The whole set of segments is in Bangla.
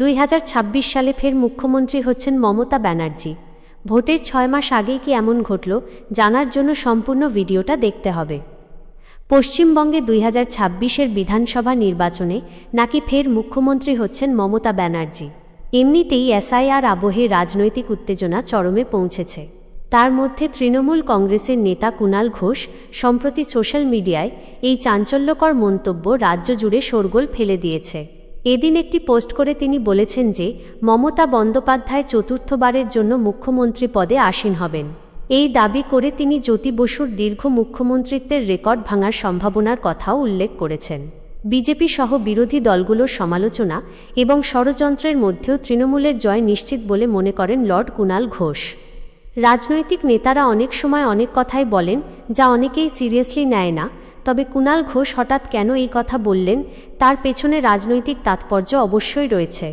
দুই হাজার ছাব্বিশ সালে ফের মুখ্যমন্ত্রী হচ্ছেন মমতা ব্যানার্জি। ভোটের ছয় মাস আগেই কি এমন ঘটল, জানার জন্য সম্পূর্ণ ভিডিওটা দেখতে হবে। পশ্চিমবঙ্গে দুই হাজার ছাব্বিশের বিধানসভা নির্বাচনে নাকি ফের মুখ্যমন্ত্রী হচ্ছেন মমতা ব্যানার্জি। এমনিতেই এসআইআর আবহে রাজনৈতিক উত্তেজনা চরমে পৌঁছেছে। তার মধ্যে তৃণমূল কংগ্রেসের নেতা কুণাল ঘোষ, সম্প্রতি সোশ্যাল মিডিয়ায় এই চাঞ্চল্যকর মন্তব্য রাজ্য জুড়ে শোরগোল ফেলে দিয়েছে। এদিন একটি পোস্ট করে তিনি বলেছেন যে, মমতা বন্দ্যোপাধ্যায় চতুর্থবারের জন্য মুখ্যমন্ত্রী পদে আসীন হবেন। এই দাবি করে তিনি জ্যোতি বসুর দীর্ঘ মুখ্যমন্ত্রিত্বের রেকর্ড ভাঙার সম্ভাবনার কথাও উল্লেখ করেছেন। বিজেপি সহ বিরোধী দলগুলোর সমালোচনা এবং ষড়যন্ত্রের মধ্যেও তৃণমূলের জয় নিশ্চিত বলে মনে করেন লর্ড কুণাল ঘোষ। রাজনৈতিক নেতারা অনেক সময় অনেক কথাই বলেন যা অনেকেই সিরিয়াসলি নেয় না তবে কুণাল ঘোষ হঠাৎ কেন এই কথা বললেন, তার পেছনে রাজনৈতিক তাৎপর্য অবশ্যই রয়েছে।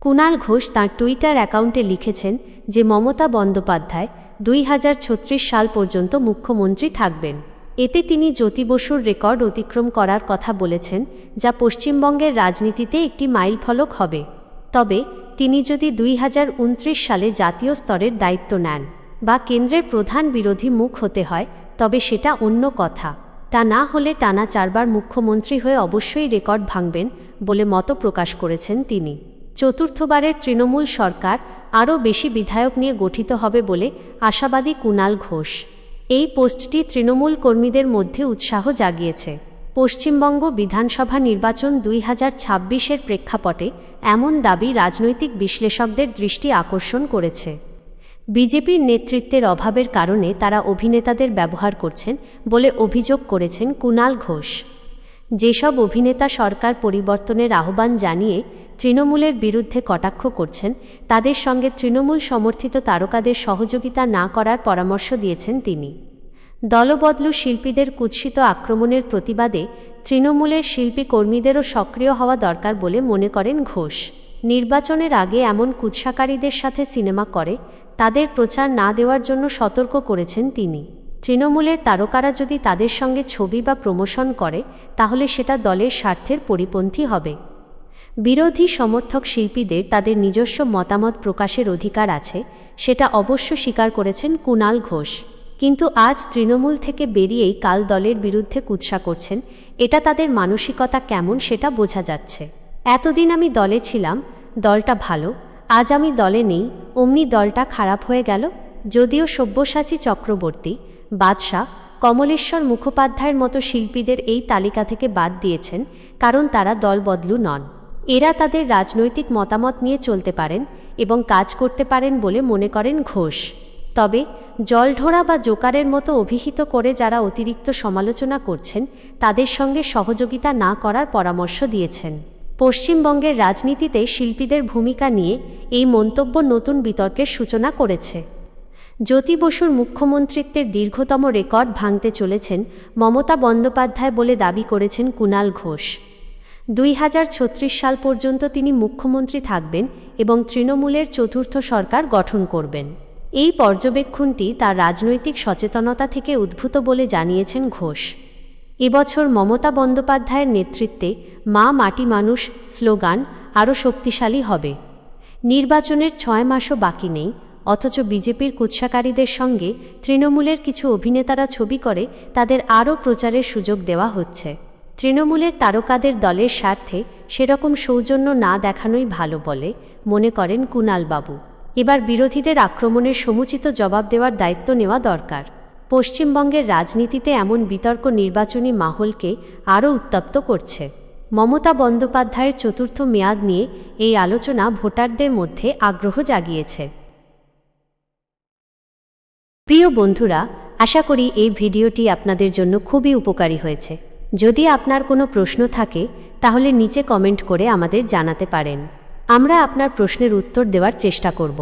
কুণাল ঘোষ তাঁর টুইটার অ্যাকাউন্টে লিখেছেন যে মমতা বন্দ্যোপাধ্যায় দুই হাজার ছত্রিশ সাল পর্যন্ত মুখ্যমন্ত্রী থাকবেন। এতে তিনি জ্যোতি বসুর রেকর্ড অতিক্রম করার কথা বলেছেন, যা পশ্চিমবঙ্গের রাজনীতিতে একটি মাইলফলক হবে। তবে তিনি যদি দুই হাজার উনত্রিশ সালে জাতীয় স্তরের দায়িত্ব নেন বা কেন্দ্রের প্রধান বিরোধী মুখ হতে হয়, তবে সেটা অন্য কথা। তা না হলে টানা চারবার মুখ্যমন্ত্রী হয়ে অবশ্যই রেকর্ড ভাঙবেন বলে মত প্রকাশ করেছেন তিনি। চতুর্থবারের তৃণমূল সরকার আরও বেশি বিধায়ক নিয়ে গঠিত হবে বলে আশাবাদী কুণাল ঘোষ। এই পোস্টটি তৃণমূল কর্মীদের মধ্যে উৎসাহ জাগিয়েছে। পশ্চিমবঙ্গ বিধানসভা নির্বাচন দুই হাজার ছাব্বিশের প্রেক্ষাপটে এমন দাবি রাজনৈতিক বিশ্লেষকদের দৃষ্টি আকর্ষণ করেছে। বিজেপির নেতৃত্বের অভাবের কারণে তারা অভিনেতাদের ব্যবহার করছেন বলে অভিযোগ করেছেন কুণাল ঘোষ। যেসব অভিনেতা সরকার পরিবর্তনের আহ্বান জানিয়ে তৃণমূলের বিরুদ্ধে কটাক্ষ করছেন, তাদের সঙ্গে তৃণমূল সমর্থিত তারকাদের সহযোগিতা না করার পরামর্শ দিয়েছেন তিনি। দলবদলু শিল্পীদের কুৎসিত আক্রমণের প্রতিবাদে তৃণমূলের শিল্পী কর্মীদেরও সক্রিয় হওয়া দরকার বলে মনে করেন ঘোষ। নির্বাচনের আগে এমন কুৎসাকারীদের সাথে সিনেমা করে তাদের প্রচার না দেওয়ার জন্য সতর্ক করেছেন তিনি। তৃণমূলের তারকারা যদি তাদের সঙ্গে ছবি বা প্রমোশন করে, তাহলে সেটা দলের স্বার্থের পরিপন্থী হবে। বিরোধী সমর্থক শিল্পীদের তাদের নিজস্ব মতামত প্রকাশের অধিকার আছে, সেটা অবশ্য স্বীকার করেছেন কুণাল ঘোষ। কিন্তু আজ তৃণমূল থেকে বেরিয়েই কাল দলের বিরুদ্ধে কুৎসা করছেন, এটা তাদের মানসিকতা কেমন সেটা বোঝা যাচ্ছে। এতদিন আমি দলে ছিলাম, দলটা ভালো আজ আমি দলে নেই, অমনি দলটা খারাপ হয়ে গেল, যদিও সব্যসাচী চক্রবর্তী, বাদশাহ, কমলেশ্বর মুখোপাধ্যায়ের মতো শিল্পীদের এই তালিকা থেকে বাদ দিয়েছেন, কারণ তারা দলবদলু নন। এরা তাদের রাজনৈতিক মতামত নিয়ে চলতে পারেন এবং কাজ করতে পারেন বলে মনে করেন ঘোষ। তবে, জলঢোড়া বা জোকারের মতো অভিহিত করে যারা অতিরিক্ত সমালোচনা করছেন, তাদের সঙ্গে সহযোগিতা না করার পরামর্শ দিয়েছেন। পশ্চিমবঙ্গের রাজনীতিতে শিল্পীদের ভূমিকা নিয়ে এই মন্তব্য নতুন বিতর্কের সূচনা করেছে। জ্যোতি বসুর মুখ্যমন্ত্রিত্বের দীর্ঘতম রেকর্ড ভাঙতে চলেছেন মমতা বন্দ্যোপাধ্যায় বলে দাবি করেছেন কুণাল ঘোষ। দুই হাজার ছত্রিশ সাল পর্যন্ত তিনি মুখ্যমন্ত্রী থাকবেন এবং তৃণমূলের চতুর্থ সরকার গঠন করবেন। এই পর্যবেক্ষণটি তার রাজনৈতিক সচেতনতা থেকে উদ্ভূত বলে জানিয়েছেন ঘোষ। এবছর মমতা বন্দ্যোপাধ্যায়ের নেতৃত্বে মা মাটি মানুষ স্লোগান আরও শক্তিশালী হবে। নির্বাচনের ছয় মাসও বাকি নেই, অথচ বিজেপির কুৎসাকারীদের সঙ্গে তৃণমূলের কিছু অভিনেতারা ছবি করে, তাদের আরও প্রচারের সুযোগ দেওয়া হচ্ছে। তৃণমূলের তারকাদের দলের স্বার্থে সেরকম সৌজন্য না দেখানোই ভালো বলে মনে করেন কুণালবাবু। এবার বিরোধীদের আক্রমণের সমুচিত জবাব দেওয়ার দায়িত্ব নেওয়া দরকার। পশ্চিমবঙ্গের রাজনীতিতে এমন বিতর্ক নির্বাচনী মাহলকে আরও উত্তপ্ত করছে। মমতা বন্দ্যোপাধ্যায়ের চতুর্থ মেয়াদ নিয়ে এই আলোচনা ভোটারদের মধ্যে আগ্রহ জাগিয়েছে। প্রিয় বন্ধুরা, আশা করি এই ভিডিওটি আপনাদের জন্য খুবই উপকারী হয়েছে। যদি আপনার কোনো প্রশ্ন থাকে, তাহলে নিচে কমেন্ট করে আমাদের জানাতে পারেন। আমরা আপনার প্রশ্নের উত্তর দেওয়ার চেষ্টা করব।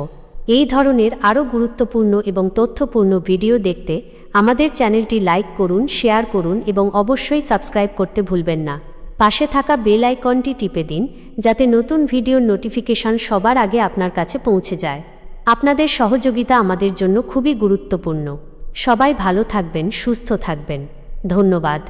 এই ধরনের আরও গুরুত্বপূর্ণ এবং তথ্যপূর্ণ ভিডিও দেখতে আমাদের চ্যানেলটি লাইক করুন, শেয়ার করুন এবং অবশ্যই সাবস্ক্রাইব করতে ভুলবেন না। পাশে থাকা বেল আইকনটি টিপে দিন, যাতে নতুন ভিডিওর নোটিফিকেশন সবার আগে আপনার কাছে পৌঁছে যায়। আপনাদের সহযোগিতা আমাদের জন্য খুবই গুরুত্বপূর্ণ। সবাই ভালো থাকবেন, সুস্থ থাকবেন। ধন্যবাদ।